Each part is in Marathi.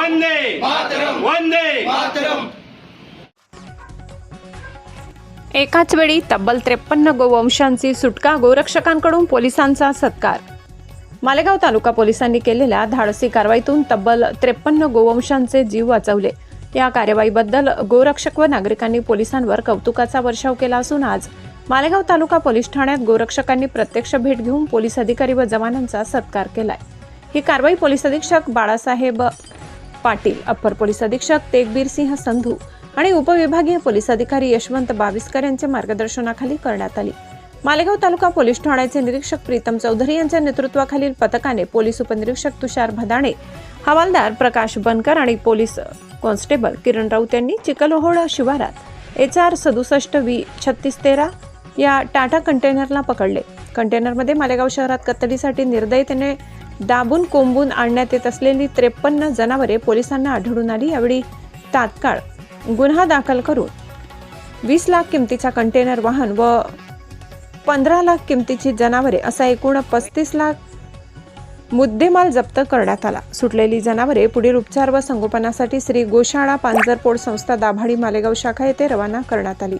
वंदे! मातरम! वंदे! मातरम! एकाच वेळी तब्बल त्रेपन्न गोवंशांची सुटका गोरक्षकांकडून पोलिसांचा सत्कार. मालेगाव तालुका पोलिसांनी केलेल्या धाडसी कारवाईतून तब्बल त्रेपन्न गोवंशांचे जीव वाचवले. या कार्यवाहीबद्दल गोरक्षक व नागरिकांनी पोलिसांवर कौतुकाचा वर्षाव केला असून आज मालेगाव तालुका पोलीस ठाण्यात गोरक्षकांनी प्रत्यक्ष भेट घेऊन पोलीस अधिकारी व जवानांचा सत्कार केलाय. ही कारवाई पोलीस अधीक्षक बाळासाहेब पाटील अप्पर पोलीस अधीक्षक तेगबीर सिंह संधू आणि उपविभागीय पोलीस अधिकारी यशवंत बाविस्कर यांच्या मार्गदर्शनाखाली करण्यात आली. मालेगाव तालुका पोलीस ठाण्याचे निरीक्षक प्रीतम चौधरी यांच्या नेतृत्वाखालील पथकाने पोलीस उपनिरीक्षक तुषार भदाणे हवालदार प्रकाश बनकर आणि पोलीस कॉन्स्टेबल किरण राऊत यांनी चिकलहोळ शिवारात एच आर सदुसष्ट वी छत्तीस तेरा या टाटा कंटेनरला पकडले. कंटेनरमध्ये मालेगाव शहरात कत्तलीसाठी निर्दयतेने दाबून कोंबून आणण्यात येत असलेली त्रेपन्न जनावरे पोलिसांना आढळून आली. यावेळी तात्काळ गुन्हा दाखल करून वीस लाख किमतीचा कंटेनर वाहन व पंधरा लाख किमतीची जनावरे असा एकूण पस्तीस लाख मुद्देमाल जप्त करण्यात आला. सुटलेली जनावरे पुढील उपचार व संगोपनासाठी श्री गोशाळा पांजरपोड संस्था दाभाडी मालेगाव शाखा येथे रवाना करण्यात आली.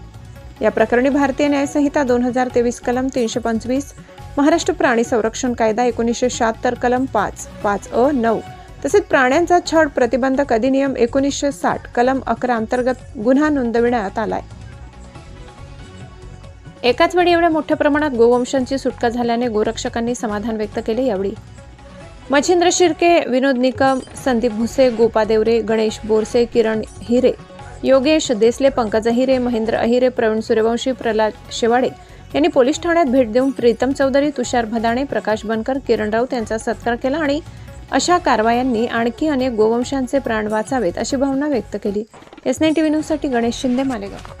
या प्रकरणी भारतीय न्यायसंहिता दोन हजार तेवीस कलम तीनशे पंचवीस महाराष्ट्र प्राणी संरक्षण कायदा एकोणीसशे शहात्तर कलम पाच पाच अ नऊ तसेच प्राण्यांचा छळ प्रतिबंधक अधिनियम एकोणीसशे साठ कलम अकरा अंतर्गत गुन्हा नोंदविण्यात आलाय. एकाच वेळी एवढ्या मोठ्या प्रमाणात गोवंशांची सुटका झाल्याने गोरक्षकांनी समाधान व्यक्त केले यावेळी. मच्छिंद्र शिर्के विनोद निकम संदीप भुसे गोपा देवरे गणेश बोरसे किरण हिरे योगेश देसले पंकज अहिरे महेंद्र अहिरे प्रवीण सूर्यवंशी प्रल्हाद शेवाडे यांनी पोलीस ठाण्यात भेट देऊन प्रीतम चौधरी तुषार भदाणे प्रकाश बनकर किरण राऊत यांचा सत्कार केला आणि अशा कारवायांनी आणखी अनेक गोवंशांचे प्राण वाचावेत अशी भावना व्यक्त केली. एस नाईन टीव्ही न्यूजसाठी गणेश शिंदे मालेगाव.